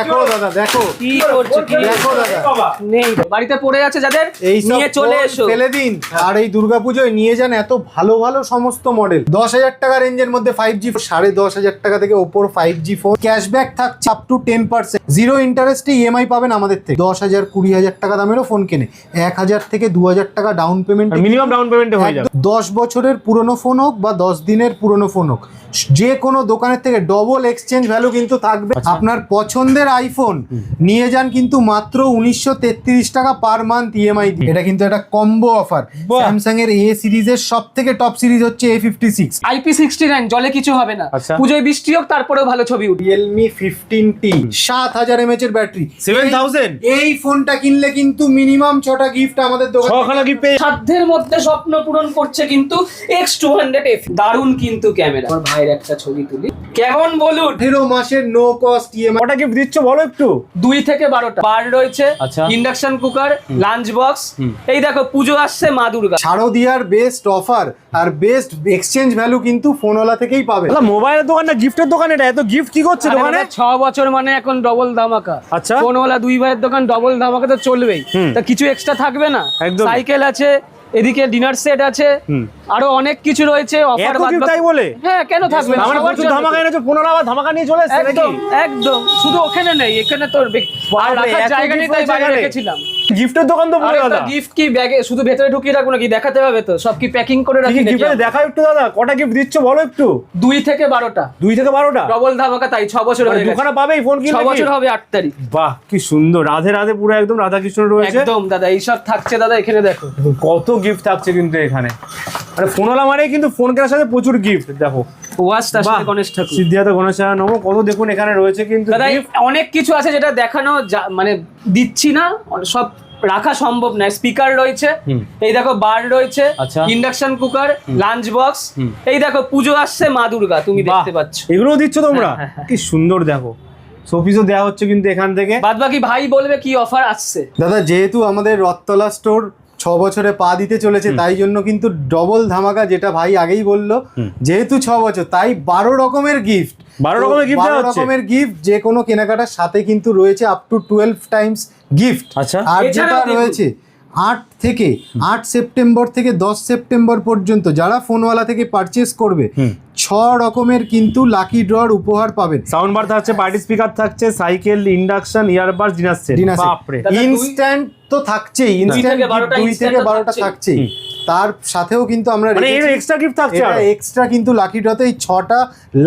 দেখো দাদা দেখো। কি করছ কি দেখো দাদা। নেই বাড়িতে পড়ে আছে যাদের? এই নিয়ে চলে এসো। ফেলে দিন। আর এই দুর্গাপুজোয় নিয়ে যান এত ভালো ভালো সমস্ত মডেল দশ হাজার টাকা রেঞ্জের মধ্যে ফাইভ জি সাড়ে দশ হাজার টাকা থেকে ওপর ফাইভ জি ফোন ক্যাশব্যাক থাকছে up to ten percent zero ইন্টারেস্টে ইএমআই পাবেন আমাদের থেকে। দশ হাজার কুড়ি হাজার টাকা দামেরও ফোন কেনে। এক হাজার থেকে দু হাজার টাকা ডাউন পেমেন্ট মিনিমাম ডাউন পেমেন্টে হয়ে যাবে। দশ বছরের পুরনো ফোন হোক বা দশ দিনের পুরনো ফোন হোক। যে কোনো দোকানের থেকে ডবল এক্সচেঞ্জ ভ্যালু কিন্তু থাকবে। আচ্ছা। আপনার পছন্দের আইফোন নিয়ে যান কিন্তু মাত্র উনিশশো তেত্রিশ টাকা পার মান্থ ইএমআই দিয়ে। এটা কিন্তু একটা কম্বো অফার। স্যামসাং এর এ সিরিজের সব থেকে টপ সিরিজ হচ্ছে A fifty six IP sixty nine জলে কিছু হবে না। আচ্ছা। পুজোয় বৃষ্টি হোক তারপরেও ভালো ছবি উঠবে। রিয়েলমি ফিফটিন টি সাত হাজার এমএচ এর ব্যাটারি 7000? এই ফোনটা কিনলে কিন্তু মিনিমাম ছটা গিফট আমাদের দোকান ছখানা কি পেয়ে সাধ্যের মধ্যে স্বপ্ন পূরণ করছে কিন্তু এক্স টু হান্ড্রেড এফ দারুণ কিন্তু ক্যামেরা। আমার ভাইয়ের একটা ছবি তুলি। কেমন বলুন? আঠেরো মাসের নো কস্ট ইএমআই গিফট দিচ্ছ? বলো একটু? দুই থেকে বারোটা। বার রয়েছে আচ্ছা। Induction cooker lunch box. এই দেখো পুজো আসছে মা দুর্গা। শারদিয়ার বেস্ট অফার আর বেস্ট এক্সচেঞ্জ ভ্যালু কিন্তু ফোনওয়ালা থেকেই পাবে। মোবাইলের দোকান না গিফটের দোকান এটা? এত গিফট কি করছে দোকানে? ছ বছর মানে এখন ডবল ধামাকা। আচ্ছা। ফোনওয়ালা দুই ভাইয়ের দোকান ডবল ধামাকা তো চলবেই তা কিছু এক্সট্রা থাকবে না। সাইকেল আছে এদিকে ডিনার সেট আছে। আরও অনেক কিছু রয়েছে অফার তাই বলে? হ্যাঁ কেন থাকবে আমার প্রচুর ধামাকা এনেছো পনেরো আবার ধামাকা নিয়ে চলে এসছে একদম একদম। শুধু ওখানে নেই এখানে তোর আর রাখার জায়গা নেই তাই বাইরে রেখেছিলাম। গিফটের দোকান তো পুরো দাদা গিফট কি ব্যাগে শুধু ভেতরে ঢুকিয়ে রাখব নাকি? দেখাতে হবে তো? সব কি প্যাকিং করে রাখি গিফটে দেখা একটু দাদা। কটা গিফট দিচ্ছ বলো একটু? দুই থেকে বারোটা। দুই থেকে বারোটা? ডবল ধামাকা তাই ছ বছর মানে হয়ে গেছে। দুখানা পাবে এই ফোন ছ কিনলে বছর হবে আট তারিখ। বাহ কি সুন্দর। রাধে রাধে পুরো একদম রাধা কৃষ্ণ রয়েছে। একদম দাদা এইসব থাকছে দাদা এখানে দেখো। কত গিফট থাকছে কিন্তু এখানে। মানে ফোনওয়ালা মানে কিন্তু ফোন কেনার সাথে প্রচুর গিফট দেখো। ওয়াচ তার সাথে গণেশ ঠাকুর। সিদ্ধিদাতা গণেশ নম কত দেখুন এখানে রয়েছে কিন্তু দাদা অনেক কিছু আছে যেটা দেখানো মানে দিচ্ছি না সব রাখা সম্ভব নয়। স্পিকার রয়েছে এই দেখো বার রয়েছে। ইন্ডাকশন কুকার লাঞ্চ বক্স এই দেখো পুজো আসছে মা দুর্গা তুমি দেখতে পাচ্ছ। এগুলোও দিচ্ছ তোমরা? হ্যাঁ, হ্যাঁ, কি সুন্দর দেখো। শোপিসও দেওয়া হচ্ছে কিন্তু এখান থেকে। বাদ বাকি ভাই বলবে কি অফার আসছে। দাদা যেহেতু আমাদের রথতলা স্টোর ছ বছরে পা দিতে চলেছে তাই জন্য কিন্তু ডবল ধামাকা যেটা ভাই আগেই বলল। যেহেতু ছ বছর তাই বারো রকমের গিফট 12 রকমের দেওয়া হচ্ছে? রকমের গিফট যে কোনো কেনাকাটার সাথে কিন্তু রয়েছে up to twelve times gift আচ্ছা। আর যেটা রয়েছে আট থেকে আট সেপ্টেম্বর থেকে দশ সেপ্টেম্বর পর্যন্ত যারা ফোনওয়ালা থেকে পারচেস করবে ছ রকমের কিন্তু লাকি ড্রর উপহার পাবেন। সাউন্ড বার থাকছে পার্টি স্পিকার থাকছে cycle induction earbuds dinner set instant তো থাকছেই। ইনস্ট্যান্ট দুই থেকে বারোটা থাকছেই। তার সাথেও কিন্তু আমরা মানে এক্সট্রা গিফট থাকছে এক্সট্রা কিন্তু লাকি ড্রতে এই ছটা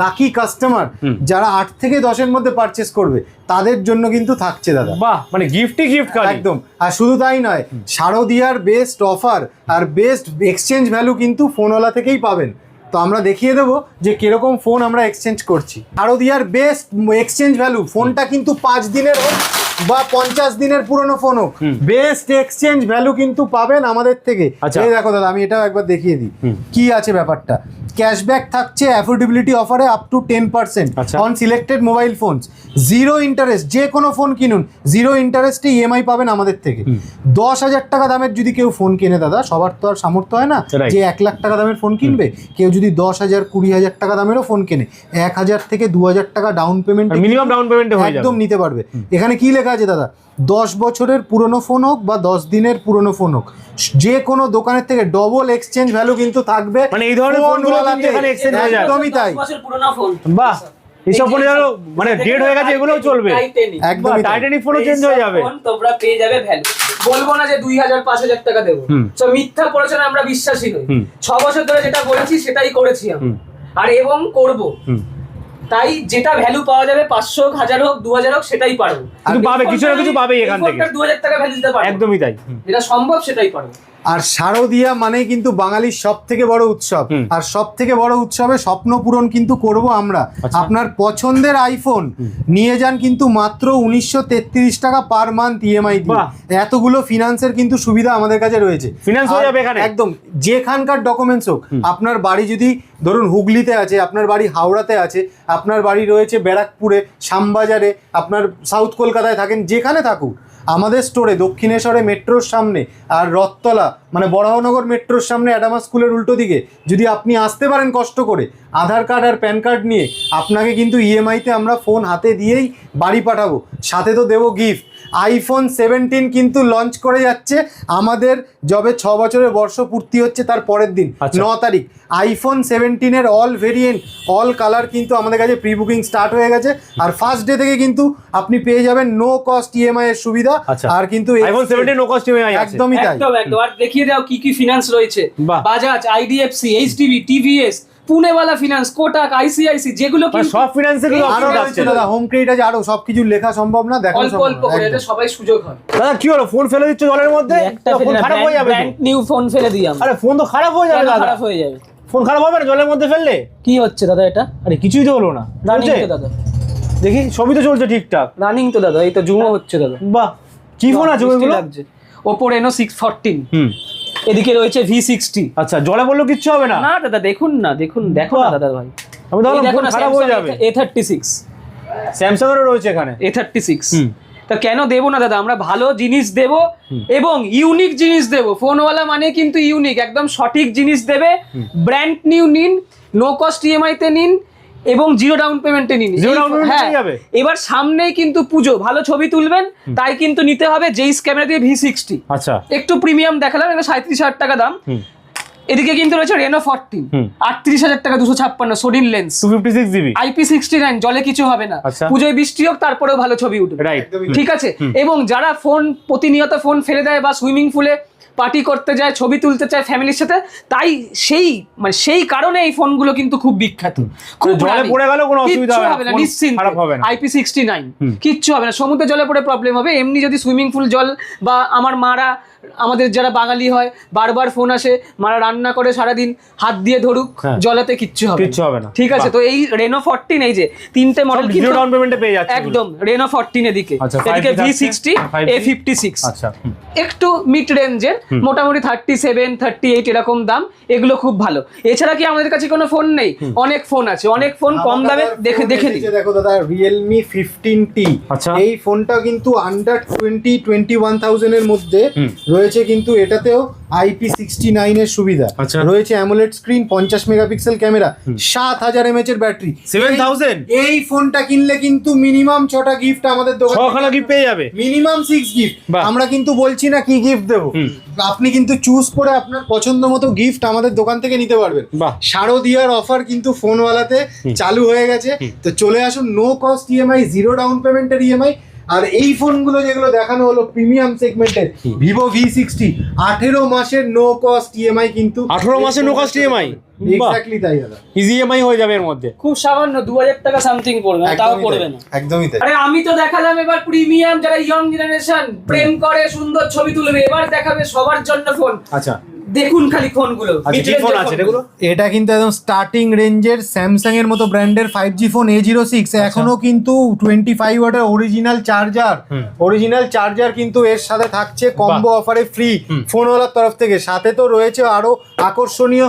লাকি কাস্টমার যারা আট থেকে দশের মধ্যে পারচেস করবে তাদের জন্য কিন্তু থাকছে দাদা। বাহ মানে গিফটই গিফট একদম। আর শুধু তাই নয় শারদিয়ার বেস্ট অফার আর বেস্ট এক্সচেঞ্জ ভ্যালু কিন্তু ফোনওয়ালা থেকেই পাবেন। তো আমরা দেখিয়ে দেবো যে কীরকম ফোন আমরা এক্সচেঞ্জ করছি। শারদিয়ার বেস্ট এক্সচেঞ্জ ভ্যালু ফোনটা কিন্তু পাঁচ দিনের হোক বা পঞ্চাশ দিনের পুরনো ফোন হোক বেস্ট এক্সচেঞ্জ ভ্যালু কিন্তু পাবেন আমাদের থেকে। আচ্ছা। এই দেখো দাদা আমি এটাও একবার দেখিয়ে দিই। কি আছে ব্যাপারটা? ক্যাশব্যাক থাকছে অ্যাফোর্ডেবিলিটি অফারে up to ten percent. On selected mobile phones zero interest যে কোনো ফোন কিনুন জিরো ইন্টারেস্টে ইএমআই পাবেন আমাদের থেকে। দশ হাজার টাকা দামের যদি কেউ ফোন কেনে দাদা সবার তো আর সামর্থ্য হয় না. যে এক লাখ টাকা দামের ফোন কিনবে। কেউ যদি দশ হাজার কুড়ি হাজার টাকা দামেরও ফোন কেনে এক হাজার থেকে দু হাজার টাকা down payment minimum down payment একদম নিতে পারবে। এখানে কি লেখা আছে দাদা দশ বছরের পুরনো ফোন হোক বা দশ দিনের পুরনো ফোন হোক যে কোনো দোকানের থেকে ডবল এক্সচেঞ্জ ভ্যালু কিন্তু থাকবে মানে এই ধরনের ফোনগুলো হয়ে। একদমই তাই। দশ বছর পুরোনো ফোন বাহ এইসব ফোনে ধরো মানে ডেট হয়ে গেছে এগুলোও চলবে। একদমই তাই। টাইটানিক ফোনও চেঞ্জ হয়ে যাবে। তোমরা পেয়ে যাবে ভ্যালু বলব না যে দুই হাজার পাঁচ হাজার টাকা দেবো। তো মিথ্যা প্ররোচনা আমরা বিশ্বাসী নই। হুম। ছ বছর ধরে যেটা বলেছি সেটাই করেছি আমি আর এবং করব। তাই যেটা ভ্যালু পাওয়া যাবে পাঁচশো হোক হাজার হোক দু হাজার হোক সেটাই পারো কিন্তু পাবে, কিছু না কিছু পাবে এখান থেকে। দু হাজার টাকা ভ্যালু দিতে পারব। একদমই তাই। যেটা সম্ভব সেটাই পারব। আর শারদিয়া মানেই কিন্তু বাঙালির সব থেকে বড় উৎসব। আর সব থেকে বড় উৎসবে স্বপ্ন পূরণ কিন্তু করব আমরা। আচ্ছা। আপনার পছন্দের আইফোন নিয়ে যান কিন্তু মাত্র উনিশশো তেত্রিশ টাকা পার মান্থ ইএমআই দিয়ে। এতগুলো ফিনান্সের কিন্তু সুবিধা আমাদের কাছে রয়েছে। হয়ে যাবে এখানে? একদম যেখানকার ডকুমেন্টস হোক আপনার বাড়ি যদি ধরুন হুগলিতে আছে আপনার বাড়ি হাওড়াতে আছে আপনার বাড়ি রয়েছে ব্যারাকপুরে শ্যামবাজারে আপনার সাউথ কলকাতায় থাকেন যেখানে থাকুক আমাদের স্টোরে দক্ষিণেশ্বরে মেট্রোর সামনে আর রথতলা মানে বরাহনগর মেট্রোর সামনে অ্যাডামা স্কুলের উল্টো দিকে যদি আপনি আসতে পারেন কষ্ট করে আধার কার্ড আর প্যান কার্ড নিয়ে আপনাকে কিন্তু ইএমআইতে আমরা ফোন হাতে দিয়েই বাড়ি পাঠাবো সাথে তো দেবো গিফট আইফোন সেভেন্টিন কিন্তু লঞ্চ করে যাচ্ছে আমাদের যবে ছ বছরের বর্ষ পূর্তি হচ্ছে তার পরের দিন আচ্ছা। ন তারিখ আইফোন সেভেন্টিনের অল ভেরিয়েন্ট অল কালার কিন্তু আমাদের কাছে প্রি বুকিং স্টার্ট হয়ে গেছে আর ফার্স্ট ডে থেকে কিন্তু আপনি পেয়ে যাবেন নো কস্ট ইএমআই এর সুবিধা। আর কিন্তু iPhone seventeen no cost EMI আছে। একদমই তাই। একদম একদম। আর দেখিয়ে দাও কি কি ফিনান্স রয়েছে। Bajaj IDFC HDB TVS Poonawalla finance Kotak ICICI যেগুলো মানে সব ফিনান্সের এই আরও আছে। দাদা হোম ক্রেডিট আছে আরও সবকিছু লেখা সম্ভব না দেখা অল্প অল্প করে এটা সবাই সুযোগ হয়। দাদা কি হলো? ফোন ফেলে দিচ্ছ জলের মধ্যে? একটা ফোন খারাপ হয়ে যাবে তো। নিউ ফোন ফেলে দিই আরে ফোন তো খারাপ হয়ে যাবে দাদা? খারাপ হয়ে যাবে? ফোন খারাপ হবে না জলের মধ্যে ফেললে? কি হচ্ছে দাদা এটা? আরে কিছুই তো হলো না। দাদা। দেখি সবই তো চলছে ঠিকঠাক। রানিং তো দাদা এই তো জুমও হচ্ছে দাদা। বাহ। কি ফোন আছে ওইগুলো লাগছে। ওপো রেনো সিক্স ফোরটিন হুম। এদিকে রয়েছে ভি সিক্সটি আচ্ছা জলে বললেও কিচ্ছু হবে না? না দাদা দেখুন না দেখুন দেখো না দাদা ভাই। আমি তো ভাবলাম ফোন খারাপ হয়ে যাবে। এ থার্টি সিক্স স্যামসাং এরও রয়েছে এখানে। A thirty six. তা কেন দেবো না দাদা? আমরা ভালো জিনিস দেব এবং ইউনিক জিনিস দেব। ফোনওয়ালা মানে কিন্তু ইউনিক একদম সঠিক জিনিস দেবে। ব্র্যান্ড নিউ নিন নো কস্ট ইএমআই তে নিন এবং জিরো ডাউন পেমেন্টে নিন। হ্যাঁ, এবার সামনেই কিন্তু পুজো ভালো ছবি তুলবেন তাই কিন্তু নিতে হবে জেইস ক্যামেরা দিয়ে ভি সিক্সটি আচ্ছা। একটু প্রিমিয়াম দেখালাম এটা সাঁত্রিশ হাজার টাকা দাম। এদিকে কিন্তু রয়েছে রেনো ফোরটিন। আটত্রিশ হাজার টাকা দুশো ছাপ্পান্ন সোডিন lens two fifty six GB IP sixty nine জলে কিছু হবে না। আচ্ছা। পুজোয় বৃষ্টি হোক তারপরেও ভালো ছবি উঠবে। রাইট ঠিক। আছে? এবং যারা ফোন প্রতিনিয়ত ফোন ফেলে দেয় বা সুইমিং পুলে পার্টি করতে যায় ছবি তুলতে চায় ফ্যামিলির সাথে তাই সেই মানে সেই কারণে এই ফোনগুলো কিন্তু খুব বিখ্যাত। খুব জলে পড়ে গেল কোনো অসুবিধা হবে না, নিশ্চিন্ত। IP sixty nine. কিচ্ছু হবে না সমুদ্রে জলে পড়ে প্রবলেম হবে। এমনি যদি সুইমিং পুল জল বা আমার মারা আমাদের যারা বাঙালি হয় বারবার ফোন আসে মারা রান্না করে সারাদিন হাত দিয়ে ধরুক হ্যাঁ। জলাতে কিচ্ছু হবে কিচ্ছু হবে না। ঠিক আছে তো এই রেনো ফোরটিন এই যে তিনটে মডেল জিরো ডাউন পেমেন্টে পেয়ে যাচ্ছে একদম রেনো ফোরটিন এদিকে। আচ্ছা, এদিকে 5G V sixty A fifty six আচ্ছা একটু মিড রেঞ্জের মোটামুটি থার্টি সেভেন থার্টি এইট এরকম দাম এগুলো খুব ভালো। এছাড়া কি আমাদের কাছে কোনো ফোন নেই? অনেক ফোন আছে অনেক ফোন কম দামে দেখে দেখে নিন। দেখো দাদা রিয়েলমি ফিফটিন টি আচ্ছা। এই ফোনটা কিন্তু আন্ডার টোয়েন্টি টোয়েন্টি ওয়ান থাউজেন্ডের মধ্যে। রয়েছে কিন্তু এটাতেও আইপি সিক্সটি নাইনের সুবিধা। আচ্ছা। রয়েছে অ্যামোলেড স্ক্রিন পঞ্চাশ মেগাপিক্সেল ক্যামেরা সাত হাজার এমএচ এর ব্যাটারি 7000? এই ফোনটা কিনলে কিন্তু মিনিমাম ছটা গিফট আমাদের দোকান ছখানা গিফট পেয়ে যাবে। মিনিমাম সিক্স গিফট আমরা কিন্তু বলছি না কি গিফট দেবো। আপনি কিন্তু চুজ করে আপনার পছন্দ মতো গিফট আমাদের দোকান থেকে নিতে পারবেন। শারদিয়ার অফার কিন্তু ফোনওয়ালাতে চালু হয়ে গেছে। তো চলে আসুন no cost EMI zero down পেমেন্টের ইএমআই আর এই ফোনগুলো যেগুলো দেখানো হলো প্রিমিয়াম সেগমেন্টের ভিভো ভি সিক্সটি আঠেরো মাসের নো কস্ট ইএমআই কিন্তু 18 মাসের নো কস্ট EMI? বাহ। এক্স্যাক্টলি তাই দাদা। ইজি ইএমআই হয়ে যাবে এর মধ্যে। খুব সামান্য দু হাজার টাকা সামথিং পড়বে তাও একদমই পড়বে না। একদমই তাই। আরে আমি তো দেখালাম এবার প্রিমিয়াম যারা ইয়ং জেনারেশন প্রেম করে সুন্দর ছবি তুলবে এবার দেখাবে সবার জন্য ফোন আচ্ছা। দেখুন খালি ফোনগুলো। আচ্ছা কি ফোন আছে এগুলো এটা কিন্তু একদম স্টার্টিং রেঞ্জের স্যামসাং এর মতো ব্র্যান্ডের five G phone A zero six এখনও কিন্তু টোয়েন্টি ফাইভ ওয়াটের অরিজিনাল চার্জার অরিজিনাল চার্জার কিন্তু এর সাথে থাকছে কম্বো অফারে ফ্রি ফোনওয়ালার তরফ থেকে। সাথে তো রয়েছে আরও আকর্ষণীয়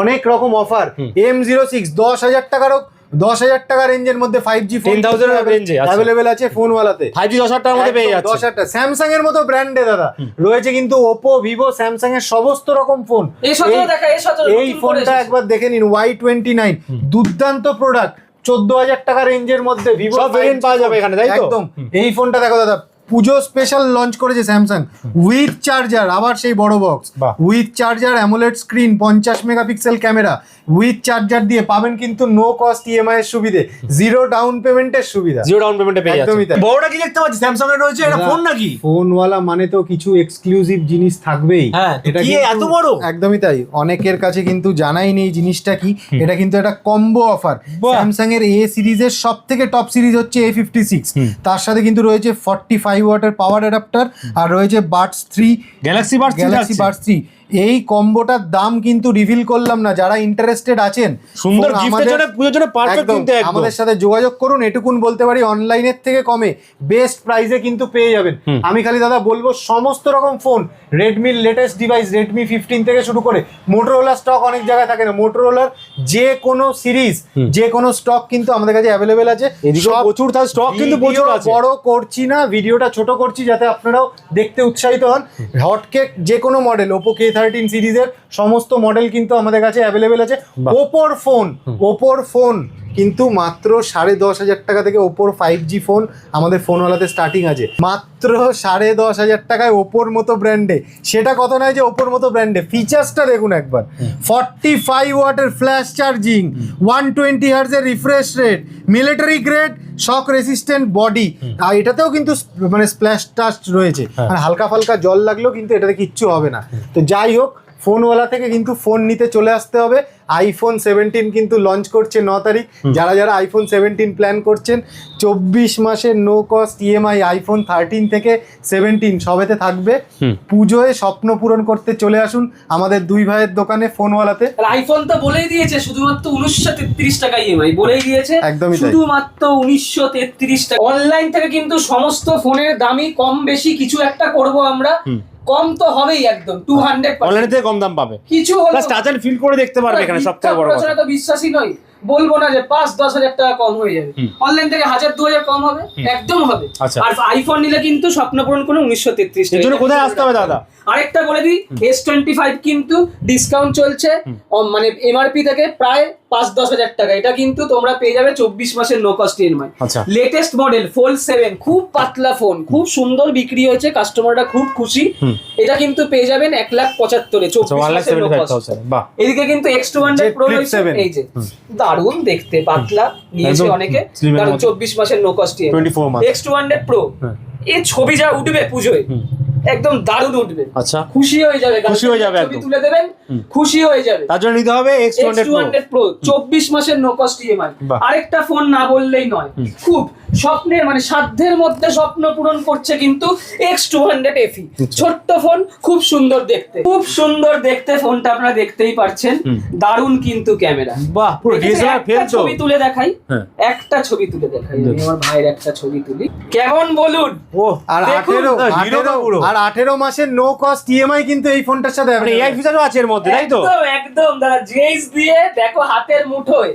অনেক রকম অফার এম জিরো সিক্স দশ হাজার টাকারও দশ হাজার টাকা রেঞ্জের মধ্যে ফাইভ জি ফোন 10,000 এর range এ, আচ্ছা। অ্যাভেলেবেল আছে ফোনওয়ালাতে ফাইভ জি দশ হাজার টাকার মধ্যে পেয়ে যাচ্ছে দশ হাজার স্যামসাং এর মতো ব্র্যান্ডে দাদা। রয়েছে কিন্তু ওপো ভিভো স্যামসাং এর সমস্ত রকম ফোন এই সতেরো দেখা এই সতেরো এই ফোনটা একবার দেখে নিন ওয়াই টোয়েন্টি নাইন দুর্দান্ত প্রোডাক্ট চোদ্দ হাজার টাকা রেঞ্জের মধ্যে ভিভো সব পাওয়া যাবে এখানে, তাই তো? একদম। এই ফোনটা দেখো দাদা। পুজো স্পেশাল লঞ্চ করেছে স্যামসাং উইথ চার্জার আবার সেই বড় box with charger AMOLED screen পঞ্চাশ মেগাপিক্সেল ক্যামেরা উইথ চার্জার দিয়ে পাবেন কিন্তু নো কস্ট ইএমআই এর সুবিধে। জিরো ডাউন পেমেন্টের সুবিধা। জিরো ডাউন পেমেন্টে পেয়ে একদমই যাচ্ছে তাই। বড়টা কি দেখতে পাচ্ছি স্যামসাং এর রয়েছে এটা ফোন নাকি? ফোন ফোনওয়ালা মানে তো কিছু এক্সক্লুসিভ জিনিস থাকবেই। হ্যাঁ, তো কি এত বড়? একদমই তাই। অনেকের কাছে কিন্তু জানাই নেই জিনিসটা কি। এটা কিন্তু একটা কম্বো অফার। স্যামসাং এর এ সিরিজের সব থেকে টপ সিরিজ হচ্ছে এ ফিফটি সিক্স তার সাথে কিন্তু রয়েছে ফর্টি ফাইভ ওয়াটের পাওয়ার অ্যাডাপ্টার আর রয়েছে buds three Galaxy buds Galaxy buds three এই কম্বোটার দাম কিন্তু রিভিল করলাম না যারা ইন্টারেস্টেড আছেন সুন্দর গিফটের জন্য পুজোর জন্য পারফেক্ট একদম, কিন্তু একদম। আমাদের সাথে যোগাযোগ করুন এটুকুন বলতে পারি অনলাইনের থেকে কমে বেস্ট প্রাইসে কিন্তু পেয়ে যাবেন। আমি খালি দাদা বলব সমস্ত রকম ফোন রেডমির লেটেস্ট ডিভাইস রেডমি ফিফটিন থেকে শুরু করে মোটরোলা স্টক অনেক জায়গায় থাকে না। মোটরোলার যে কোনো সিরিজ যে কোনো স্টক কিন্তু আমাদের কাছে অ্যাভেলেবেল আছে। প্রচুর তার স্টক কিন্তু প্রচুর আছে। বড় করছি না ভিডিওটা ছোট করছি যাতে আপনারাও দেখতে উৎসাহিত হন। হটকেক যে কোনো মডেল ওপো কে থার্টিন সিরিজের সমস্ত মডেল কিন্তু আমাদের কাছে অ্যাভেলেবেল আছে। ওপোর ফোন ওপোর ফোন কিন্তু মাত্র সাড়ে দশ হাজার টাকা থেকে ওপোর ফাইভ জি ফোন আমাদের ফোনওয়ালাতে স্টার্টিং আছে। মাত্র সাড়ে দশ হাজার টাকায় ওপোর মতো ব্র্যান্ডে সেটা কত নয় যে ওপোর মতো ব্র্যান্ডে ফিচার্সটা দেখুন একবার। ফর্টি ফাইভ ওয়াটের flash charging one twenty হার্জের refresh rate military grade shock resistant body আর এটাতেও কিন্তু মানে স্প্ল্যাশ টাস্ট রয়েছে। মানে হালকা ফালকা জল লাগলেও কিন্তু এটাতে কিচ্ছু হবে না। তো যাই হোক ফোনওয়ালা থেকে কিন্তু ফোন নিতে চলে আসতে হবে। আইফোন সেভেন্টিন কিন্তু লঞ্চ করছে ন তারিখ। যারা যারা আইফোন সেভেন্টিন প্ল্যান করছেন চব্বিশ মাসের no cost EMI iPhone thirteen থেকে সেভেন্টিন সবেতে থাকবে। পুজোয় স্বপ্ন পূরণ করতে চলে আসুন আমাদের দুই ভাইয়ের দোকানে ফোনওয়ালাতে। আইফোন তো বলেই দিয়েছে শুধুমাত্র উনিশশো তেত্রিশ টাকা ইএমআই বলেই দিয়েছে। একদমই শুধুমাত্র উনিশশো তেত্রিশ টাকা। অনলাইন থেকে কিন্তু সমস্ত ফোনের দামই কম বেশি কিছু একটা করব আমরা। কম তো হবেই একদম টু হান্ড্রেড অনলাইনে থেকে কম দাম পাবে। কিছু হলো প্লাস টাচ এন্ড ফিল করে দেখতে পারবে এখানে সব বড় কথা। তো বিশ্বাসই নয়। বলব না যে পাঁচ দশ হাজার টাকা কম হয়ে যাবে। অনলাইন থেকে হাজার দু হাজার কম হবে। একদম হবে। আচ্ছা। আর আইফোন নিলে কিন্তু স্বপ্ন পূরণ করে উনিশশো তেত্রিশ এর জন্য কোথায় আসতে হবে দাদা? আরেকটা বলে দিই এস টোয়েন্টি ফাইভ কিন্তু ডিসকাউন্ট চলছে। মানে এমআরপি থেকে প্রায় পাঁচ দশ হাজার টাকা। এটা কিন্তু তোমরা পেয়ে যাবে চব্বিশ মাসের no cost EMI latest model Fold seven খুব পাতলা ফোন খুব সুন্দর বিক্রি হয়েছে কাস্টমাররা খুব খুশি। এটা কিন্তু পেয়ে যাবেন এক লাখ পঁচাত্তরে আচ্ছা চব্বিশ মাসের ফাইভ কস্ট এদিকে কিন্তু X two hundred Pro Flip রয়েছে 7 এই যে। দারুণ দেখতে পাতলা নিয়েছে অনেকে কারণ চব্বিশ মাসের নো কস্ট 24 মাস। X two hundred Pro. এ ছবি যা উঠবে পুজোয়। একদম দারুণ উঠবে। আচ্ছা। খুশি হয়ে যাবে খুশি হয়ে যাবে একদম। তুলে দেবেন খুশি হয়ে যাবে। তার জন্য নিতে হবে X two X two hundred hundred Pro চব্বিশ মাসের নো কস্ট ইএমআই আরেকটা ফোন না বললেই নয়। খুব স্বপ্নের মানে সাধ্যের মধ্যে স্বপ্ন পূরণ করছে কিন্তু এক্স টু হান্ড্রেড এফি ছোট্ট ফোন খুব সুন্দর দেখতে। খুব সুন্দর দেখতে ফোনটা আপনারা দেখতেই পারছেন। দারুণ কিন্তু ক্যামেরা। বাহ পুরো ডিএসএলআর ফেল ছবি তুলে দেখাই। হ্যাঁ। একটা ছবি তুলে দেখাই। আমি আমার ভাইয়ের একটা ছবি তুলি। কেমন বলুন? ও আর দেখুন, আঠেরো না, hero তো আঠেরো পুরো। আর আঠেরো মাসের নো কস্ট ইএমআই কিন্তু এই ফোনটার সাথে মানে এআই ফিচারও আছে এর মধ্যে তাই তো? একদম একদম দাদা। জেইস দিয়ে দেখো হাতের মুঠোয়।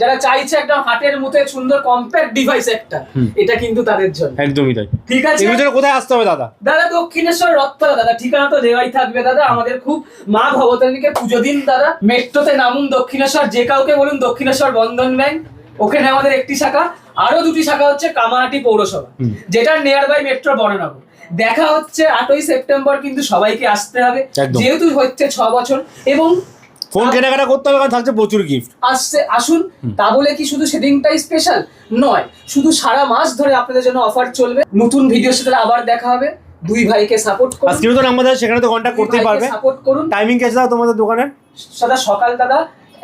যারা চাইছে একদম হাতের মুঠোয় সুন্দর কম্প্যাক্ট ডিভাইস একটা এটা কিন্তু তাদের জন্য। একদমই তাই। ঠিক আছে? এগুলোর জন্য কোথায় আসতে হবে দাদা? দাদা দক্ষিণেশ্বর রথতলা দাদা ঠিকানা তো দেওয়াই থাকবে দাদা। আমাদের খুব মা ভবতারিণীকে পুজো দিন দাদা। মেট্রোতে নামুন দক্ষিণেশ্বর যে কাউকে বলুন দক্ষিণেশ্বর বন্ধন ব্যাংক। ওখানে আমাদের একটি শাখা। আরও দুটি শাখা হচ্ছে কামাহাটি পৌরসভা। যেটা নিয়ার বাই মেট্রো বড়নগর। দেখা হচ্ছে আটই সেপ্টেম্বর কিন্তু সবাইকে আসতে হবে। যেহেতু হচ্ছে ছ বছর এবং ফোন কেনাকাটা করতে হবে কারণ থাকছে প্রচুর গিফট আসছে আসুন তা বলে কি শুধু সেদিনটাই স্পেশাল নয় শুধু সারা মাস ধরে আপনাদের জন্য অফার চলবে। নতুন ভিডিওর সাথে আবার দেখা হবে। দুই ভাইকে সাপোর্ট করুন। স্ক্রিনে তো আছে সেখানে তো কন্ট্যাক্ট করতেই পারবে। সাপোর্ট করুন। টাইমিং কে দাও তোমাদের দোকানের। সাদা সকাল দাদা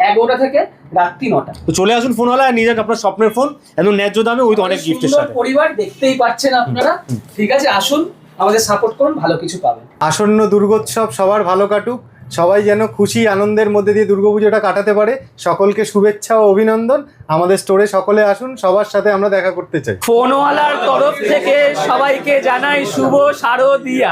এগারোটা থেকে রাত্রি নটা। তো চলে আসুন ফোনওয়ালা আর নিয়ে যান আপনার স্বপ্নের ফোন। একদম ন্যায্য দামে উইথ অনেক গিফটের সাথে। পরিবার দেখতেই পাচ্ছেন আপনারা। ঠিক আছে আসুন আমাদের সাপোর্ট করুন ভালো কিছু পাবেন। আসন্ন দুর্গোৎসব সবার ভালো কাটুক। সবাই যেন খুশি আনন্দের মধ্যে দিয়ে দুর্গাপুজোটা কাটাতে পারে। সকলকে শুভেচ্ছা ও অভিনন্দন। আমাদের স্টোরে সকলে আসুন, সবার সাথে আমরা দেখা করতে চাই। ফোনওয়ালার তরফ থেকে সবাইকে জানাই শুভ শারদিয়া।